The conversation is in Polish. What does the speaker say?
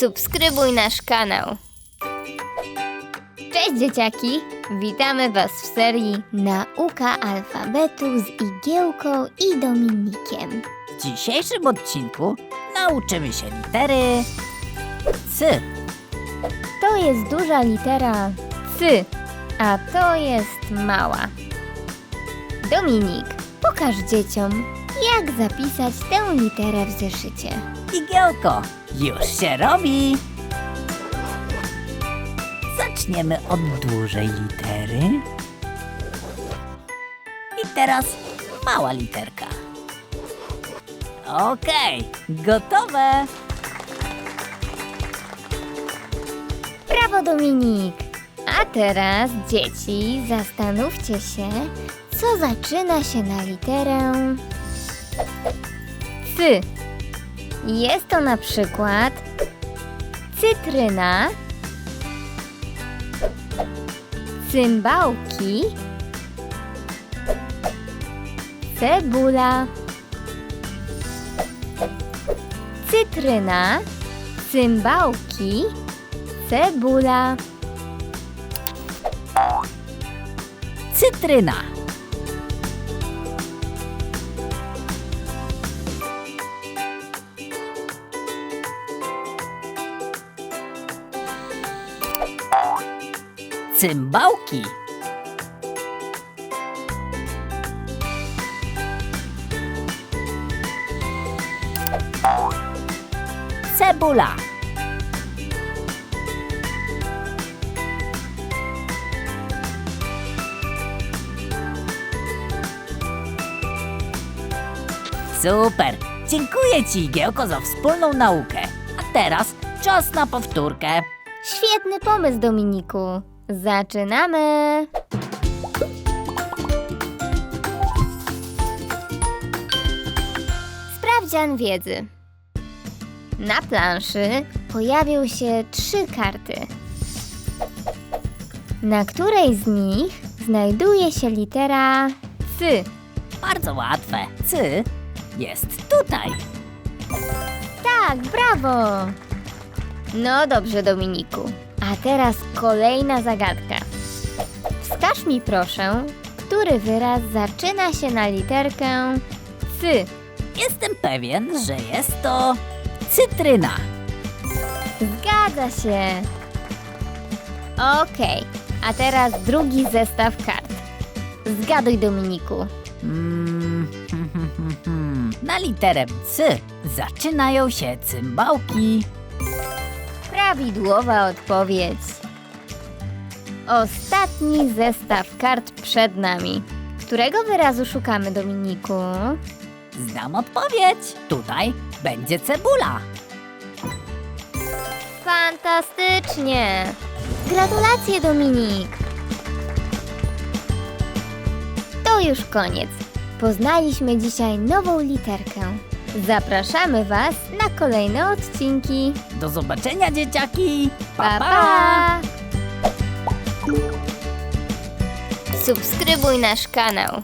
Subskrybuj nasz kanał. Cześć dzieciaki! Witamy Was w serii Nauka alfabetu z Igiełką i Dominikiem. W dzisiejszym odcinku nauczymy się litery C. To jest duża litera C, a to jest mała. Dominik, pokaż dzieciom, jak zapisać tę literę w zeszycie. Igiełko, już się robi! Zaczniemy od dużej litery. I teraz mała literka. Okej, gotowe! Brawo, Dominik! A teraz, dzieci, zastanówcie się, co zaczyna się na literę C. Jest to na przykład cytryna, cymbałki, cebula, cytryna, cymbałki, cebula. Cytryna. Cymbałki. Cebula. Super! Dziękuję Ci, Igiełko, za wspólną naukę. A teraz czas na powtórkę. Świetny pomysł, Dominiku. Zaczynamy! Sprawdzian wiedzy. Na planszy pojawią się trzy karty. Na której z nich znajduje się litera C? Bardzo łatwe. Cy jest tutaj. Tak, brawo! No dobrze, Dominiku. A teraz kolejna zagadka. Wskaż mi proszę, który wyraz zaczyna się na literkę C. Jestem pewien, że jest to cytryna. Zgadza się. Okej, a teraz drugi zestaw kart. Zgaduj, Dominiku. Mm, hmm, hmm, hmm, hmm. Na literę C zaczynają się cymbałki. Prawidłowa odpowiedź. Ostatni zestaw kart przed nami. Którego wyrazu szukamy, Dominiku? Znam odpowiedź. Tutaj będzie cebula. Fantastycznie! Gratulacje, Dominik! To już koniec. Poznaliśmy dzisiaj nową literkę. Zapraszamy Was na kolejne odcinki. Do zobaczenia, dzieciaki. Pa, pa! Subskrybuj nasz kanał.